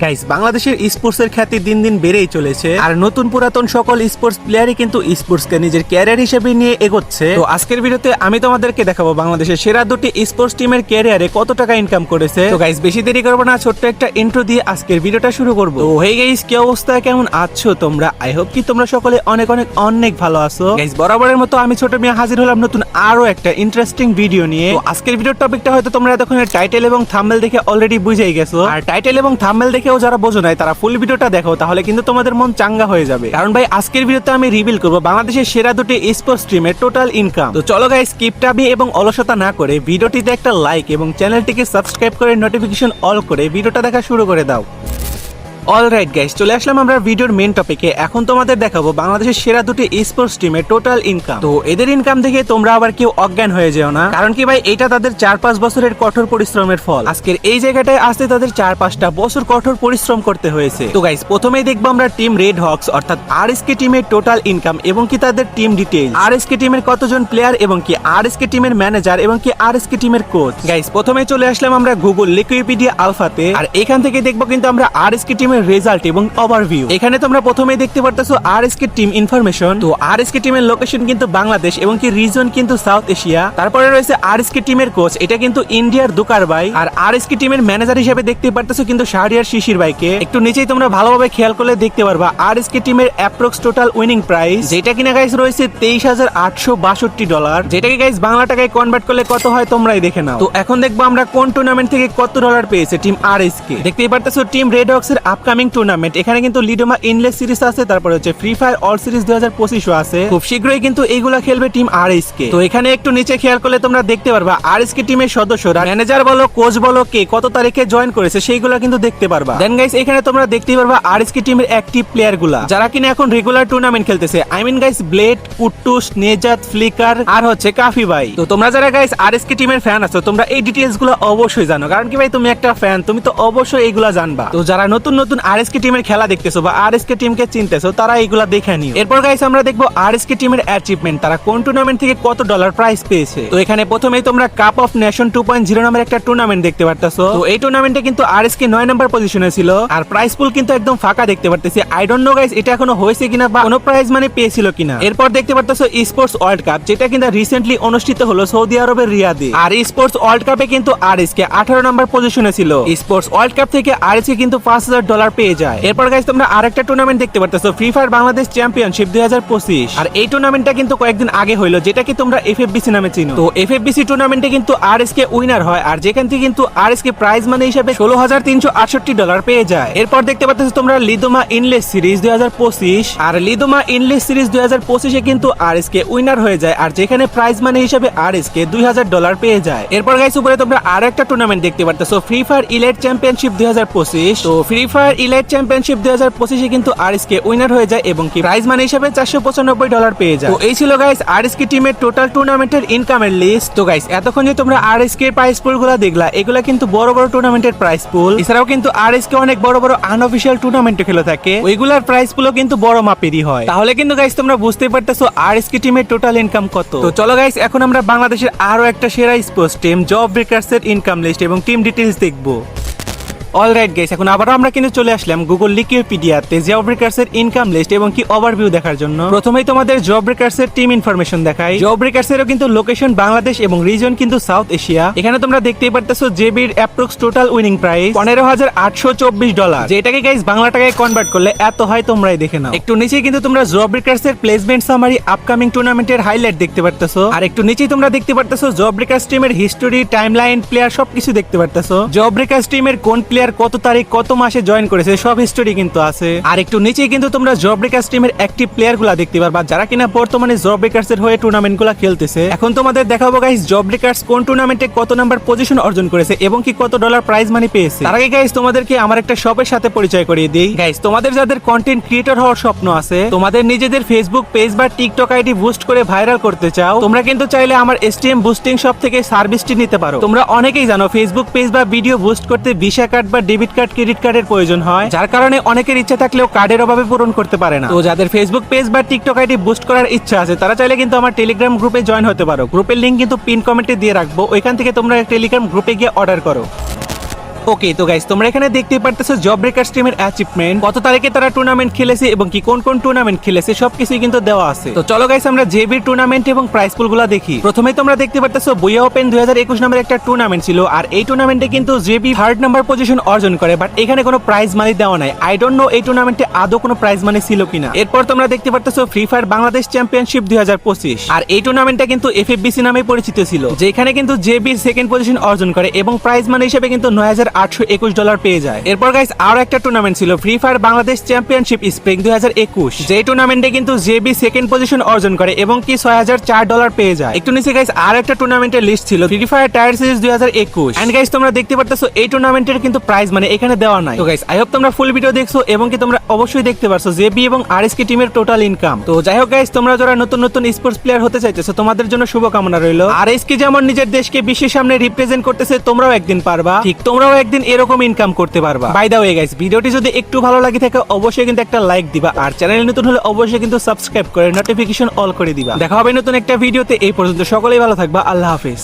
Guys বাংলাদেশের স্পোর্টসের খ্যাতি দিন দিন বেড়েই চলেছে, আর নতুন পুরাতন সকল স্পোর্টস প্লেয়ারই কিন্তু স্পোর্টসকে নিজের ক্যারিয়ার হিসেবে নিয়ে এগোচ্ছে। তো আজকের ভিডিওতে আমি তোমাদেরকে দেখাবো বাংলাদেশের সেরা দুটি স্পোর্টস টিমের ক্যারিয়ারে কত টাকা ইনকাম করেছে। তো গাইস বেশি দেরি করব না, ছোট্ট একটা ইন্ট্রো দিয়ে আজকের ভিডিওটা শুরু করব। তো হে গাইস কি অবস্থা? কেমন আছো তোমরা? আই হোপ কি তোমরা সকলে অনেক অনেক অনেক ভালো আছো। গাইস বরাবরের মতো আমি ছোট মিয়া হাজির হলাম নতুন আরও একটা ইন্টারেস্টিং ভিডিও নিয়ে। তো আজকের ভিডিওর টপিকটা হয়তো তোমরা এতক্ষণ টাইটেল এবং থাম্বেল দেখে অলরেডি বুঝেই গেছো। আর টাইটেল এবং থাম্বেল দেখেও যারা বোঝো নাই, তারা ফুল ভিডিওটা দেখো, তাহলে কিন্তু তোমাদের মন চাঙ্গা হয়ে যাবে। কারণ ভাই, আজকের ভিডিওতে আমি রিভিল করব বাংলাদেশের সেরা দুটি স্পোর্টস টিমের টোটাল ইনকাম তো চলো গাই স্কিপটাবি এবং অলসতা না করে ভিডিওটিতে একটা লাইক এবং চ্যানেলটিকে সাবস্ক্রাইব করে নোটিফিকেশন অল করে ভিডিওটা দেখা শুরু করে দাও। অলরাইট গাইস চলে আসলাম আমরা ভিডিওর মেন টপিকে এখন তোমাদের দেখাবো বাংলাদেশের সেরা দুটি স্পোর্টস টিমের টোটাল ইনকাম তো এদের ইনকাম দেখে তোমরা আবার কেউ অজ্ঞান হয়ে যেও না। কারণ কি ভাই, এটা তাদের চার পাঁচ বছরের কঠোর পরিশ্রমের ফল। আজকের এই জায়গাটায় আসতে তাদের চার পাঁচটা বছর কঠোর পরিশ্রম করতে হয়েছে। তো গাইস প্রথমেই দেখব আমরা টিম রেড হক্স অর্থাৎ আর কে টিমের টোটাল ইনকাম এবং কি তাদের টিম ডিটেইল আর কে টিমের কতজন প্লেয়ার এবং কি আর কে টিমের ম্যানেজার এবং কি আর কে টিমের কোচ গাইস প্রথমে চলে আসলাম আমরা গুগল লিকুইপিডিয়া আলফাতে আর এখান থেকে দেখব কিন্তু আমরা আর কে টিমের রেজাল্ট এবং ওভারভিউ এখানে তোমরা প্রথমেই দেখতে পারতেছো R S K team information তো আর এস কে টিমের লোকেশন কিন্তু বাংলাদেশ এবং কি রিজন কিন্তু সাউথ এশিয়া তারপরে রয়েছে আর এস কে টিমের কোচ এটা কিন্তু ইন্ডিয়ার দুকার ভাই। আর আর এস কে টিমের ম্যানেজার হিসেবে দেখতে পারতেছো কিন্তু শাহরিয়ার শিশির ভাইকে। একটু নিচেই তোমরা ভালোভাবে খেয়াল করলে দেখতে পারবা আর এস কে টিমের অ্যাপ্রক্স টোটাল উইনিং প্রাইস যেটা কিনা গাইস রয়েছে তেইশ হাজার আটশো বাষট্টি ডলার যেটাকে গাইস বাংলা টাকায় কনভার্ট করলে কত হয় তোমরাই দেখে নাও। তো এখন দেখব আমরা কোন টুর্নামেন্ট থেকে কত ডলার পেয়েছে টিম আর এস কে দেখতেই পারতেছো টিম রেড হক্স এর আপকামিং টুর্নামেন্ট এখানে কিন্তু লিডোমা ইনলেস সিরিজ আছে, তারপরে হচ্ছে ফ্রি ফায়ার অল সিরিজ দুই হাজার পঁচিশও আছে। খুব শীঘ্রই কিন্তু এইগুলা খেলবে টিম আর কে তো এখানে একটু নিচে খেয়াল করলে তোমরা দেখতে পারবা আর কে টিমের সদস্যরা ম্যানেজার বলো কোচ বলো, কে কত তারিখে জয়েন করেছে, সেইগুলা কিন্তু দেখতে পারবা। দেন গাইস এখানে তোমরা দেখতে পারবা আর কে টিমের অ্যাক্টিভ প্লেয়ারগুলা যারা কিনা এখন রেগুলার টুর্নামেন্ট খেলতেছে আই মিন গাইস ব্লেড কুট্টুস নেজাত ফ্লিকার আর হচ্ছে কাফি ভাই। তো তোমরা যারা গাইস আর কে টিমের ফ্যান আছো, তোমরা এই ডিটেলসগুলো অবশ্যই জানো। কারণ কি ভাই, তুমি একটা ফ্যান তুমি তো অবশ্যই এইগুলা জানবা। তো যারা নতুন নতুন আর এস কে টিমের খেলা দেখতেছো বা আর এস কে টিমকে চিনতেছো, তারা এইগুলা দেখে নিও। এরপর গাইস আমরা দেখব আর এস কে টিমের অ্যাচিভমেন্ট তারা কোন টুর্নামেন্ট থেকে কত ডলার প্রাইস পেয়েছে? তো এখানে প্রথমেই তোমরা cup of nation two point zero নামের একটা টুর্নামেন্ট দেখতে পারতেছো। তো এই টুর্নামেন্টে কিন্তু আর এস কে নয় নাম্বার পজিশনে ছিল। আর প্রাইস পুল কিন্তু একদম ফাঁকা দেখতে পারতেছি। আই ডোন্ট নো গাইস এটা এখনও হয়েছে কিনা বা কোনো প্রাইজ মানে পেয়েছিল কিনা। এরপর দেখতে পারতেছো স্পোর্টস ওয়ার্ল্ড কাপ যেটা কিন্তু রিসেন্টলি অনুষ্ঠিত হলো সৌদি আরবের রিয়াদে। আর স্পোর্টস ওয়ার্ল্ড কাপে কিন্তু আর এস কে আঠারো নাম্বার পজিশনে ছিল। স্পোর্টস ওয়ার্ল্ড কাপ থেকে আর এস কে কিন্তু পাঁচ হাজার ডলার পেয়ে যায়। এরপর গাইস তোমরা আরেকটা টুর্নামেন্ট দেখতে পারতেছো ফ্রি ফায়ার বাংলাদেশ চ্যাম্পিয়নশিপ দুই হাজার পঁচিশ। আর এই টুর্নামেন্টটা কিন্তু কয়েকদিন আগে হইল যেটা কি তোমরা এফ নামে চিনো। তো এফ টুর্নামেন্টে কিন্তু আর এস কে উইনার হয়, আর যেখান থেকে কিন্তু আর এস কে প্রাইজ মানে হিসাবে ষোলো হাজার তিনশো আটষট্টি ডলার পেয়ে যায়। এরপর দেখতে পাচ্ছ তোমরা লিদোমা ইনলেস সিরিজ দুই হাজার পঁচিশ, আর লিদোমা ইনলেস সিরিজ দুই হাজার পঁচিশে কিন্তু আর এস কে উইনার হয়ে যায়, আর যেখানে প্রাইজ মানে হিসাবে আর এস কে দুই হাজার ডলার পেয়ে যায়। এরপর গাইস উপরে তোমরা আর একটা টুর্নামেন্ট দেখতে পারতেছো ফ্রি ফায়ার ইলাইট চ্যাম্পিয়নশিপ দুই হাজার পঁচিশ। তো ফ্রি ফায়ার ইলাইট চ্যাম্পিয়নশিপ দুই হাজার পঁচিশে কিন্তু আর এস কে উইনার হয়ে যায় এবং কি প্রাইজ মানে হিসাবে চারশো পঁচানব্বই ডলার পেয়ে যায়। তো এই ছিল গাইস আর এস কে টিমের টোটাল টুর্নামেন্টের ইনকামের লিস্ট তো গাইস এতক্ষণ যে তোমরা আর এস কে প্রাইস পুলগুলা দেখলা, এগুলা কিন্তু বড় বড় টুর্নামেন্টের প্রাইস পুল এছাড়াও কিন্তু আর এস কে অনেক বড় বড় আনঅফিসিয়াল টুর্নামেন্টে খেলে থাকে। ওইগুলার প্রাইস পুলও কিন্তু বড় মাপেরই হয়। তাহলে কিন্তু গাইস তোমরা বুঝতে পারতেছো আর এস কে টিমের টোটাল ইনকাম কত। তো চলো গাইস এখন আমরা বাংলাদেশের আরও একটা সেরা স্পোর্টস টিম জব ব্রেকার্স এর ইনকাম লিস্ট এবং টিম ডিটেলস দেখব। অলরাইট গাইস এখন আবারও আমরা কিন্তু চলে আসলাম গুগল লিকিউপিডিয়াতে জব ব্রেকার্স এর ইনকাম লিস্ট এবং কি ওভারভিউ দেখার জন্য। প্রথমেই তোমাদের জব ব্রেকার্স এর টিম ইনফরমেশন দেখাই। জব ব্রেকার্স এরও কিন্তু লোকেশন বাংলাদেশ এবং রিজন কিন্তু সাউথ এশিয়া এখানে তোমরা দেখতেই পারতেছো জেবির অ্যাপ্রক্স টোটাল উইনিং প্রাইস পনেরো হাজার আটশো চব্বিশ ডলার যেটাকে গাইস বাংলা টাকায় কনভার্ট করলে এত হয় তোমরাই দেখে নাও। একটু নিচে কিন্তু তোমরা জব ব্রেকার্স এর প্লেসমেন্ট সামারি আপকামিং টুর্নামেন্টের হাইলাইট দেখতে পারতেছো। আর একটু নিচেই তোমরা দেখতে পারতেছো জব ব্রেকার্স টিমের হিস্টোরি টাইমলাইন প্লেয়ার সবকিছু দেখতে পারতেছো। জব ব্রেকার্স টিমের কোন প্লেয়ার কত তারিখ, কত মাসে জয়েন করেছে, সব হিস্টোরি কিন্তু আছে। আর একটু নিচেই কিন্তু তোমরা জব ব্রেকার্স টিমের অ্যাক্টিভ প্লেয়ারগুলা দেখতে পারবা, যারা কিনা বর্তমানে জব ব্রেকার্স এর হয়ে টুর্নামেন্টগুলা খেলতেছে। এখন তোমাদের দেখাবো গাইস জব ব্রেকার্স কোন টুর্নামেন্টে কত নাম্বার পজিশন অর্জন করেছে এবং কি কত ডলার প্রাইজ মানি পেয়েছে। তার আগে গাইস তোমাদেরকে আমার একটা শপের সাথে পরিচয় করিয়ে দিই। গাইস তোমাদের যাদের কন্টেন্ট ক্রিয়েটর হওয়ার স্বপ্ন আছে, তোমাদের নিজেদের ফেসবুক পেজ বা টিকটক আইডি বুস্ট করে ভাইরাল করতে চাও, তোমরা কিন্তু চাইলে আমার এসটিএম বুস্টিং শপ থেকে সার্ভিসটি নিতে পারো। তোমরা অনেকেই জানো ফেসবুক পেজ বা ভিডিও বুস্ট করতে ভিসা কার্ড বা ডেবিট কার্ড ক্রেডিট কার্ডের প্রয়োজন হয়, যার কারণে অনেকের ইচ্ছা থাকলেও কার্ডের অভাবে পূরণ করতে পারে না। তো যাদের ফেসবুক পেজ বা টিকটক আইডি বুস্ট করার ইচ্ছা আছে, তারা চাইলে কিন্তু আমার টেলিগ্রাম গ্রুপে জয়েন হতে পারো। গ্রুপের লিঙ্ক কিন্তু পিন কমেন্টে দিয়ে রাখব। ওইখান থেকে তোমরা টেলিগ্রাম গ্রুপে গিয়ে অর্ডার করো। ওকে তো গাইস তোমরা এখানে দেখতে পারতেছো জব ব্রেকার স্ট্রিমের অ্যাচিভমেন্ট কত তারিখে তারা টুর্নামেন্ট খেলেছে এবং কি কোন কোন টুর্নামেন্ট খেলেছে, সবকিছুই কিন্তু দেওয়া আছে। তো চলো গাইস আমরা জেবি টুর্নামেন্ট এবং প্রাইস পুলগুলা দেখি। প্রথমে তোমরা দেখতে পারতেছো বুয়া ওপেন দুই হাজার একুশ নামের একটা টুর্নামেন্ট ছিল, আর এই টুর্নামেন্টে কিন্তু জেবি থার্ড নাম্বার পজিশন অর্জন করে বাট এখানে কোনো প্রাইজ মানি দেওয়া নাই। আই ডোন্ট নো এই টুর্নামেন্টে আদৌ কোনো প্রাইজ মানি ছিল কিনা। এরপর তোমরা দেখতে পারতেছো ফ্রি ফায়ার বাংলাদেশ চ্যাম্পিয়নশিপ দুই হাজার পঁচিশ, আর এই টুর্নামেন্টটা কিন্তু এফএফবিসি নামে পরিচিত ছিল, যেখানে কিন্তু জেবি সেকেন্ড পজিশন অর্জন করে এবং প্রাইজ মানি হিসেবে কিন্তু নয় হাজার আটশো একুশ ডলার পেয়ে যায়। এরপর গাইস আরও একটা টুর্নামেন্ট ছিল Free Fire Bangladesh championship spring দুই হাজার একুশ। যে টুর্নামেন্টে কিন্তু জেবি সেকেন্ড পজিশন অর্জন করে এবং কি ছয় হাজার চার ডলার পেয়ে যায়। একটু নিচে গাইস আর একটা টুর্নামেন্টের লিস্ট ছিল ফ্রি ফায়ার টায়ার সিরিজ দুই হাজার একুশ। এন্ড গাইস তোমরা দেখতে পারতেছো, এই টুর্নামেন্টের কিন্তু প্রাইজ মানে এখানে দেওয়া নাই। তো গাইস আই হোপ তোমরা ফুল ভিডিও দেখছ এবং কি তোমরা অবশ্যই দেখতে পারছ জেবি এবং আরএসকে টিমের টোটাল ইনকাম তো যাই হোক গাইস তোমরা যারা নতুন নতুন স্পোর্টস প্লেয়ার হতে চাইতেছো, তোমাদের জন্য শুভকামনা রইল। আরএসকে যেমন নিজের দেশকে বিশ্বের সামনে রিপ্রেজেন্ট করতেছে, তোমরাও একদিন পারবা। ঠিক তোমরাও একদিন এরকম ইনকাম করতে পারবা। বাই দা ওয়ে গাইস ভিডিওটি যদি একটু ভালো লাগে থাকে, অবশ্যই কিন্তু একটা লাইক দিবা। আর চ্যানেল নতুন হলে অবশ্যই কিন্তু সাবস্ক্রাইব করে নোটিফিকেশন অল করে দিবা। দেখা হবে নতুন একটা ভিডিওতে। এই পর্যন্ত সকলেই ভালো থাকবা। আল্লাহ হাফেজ।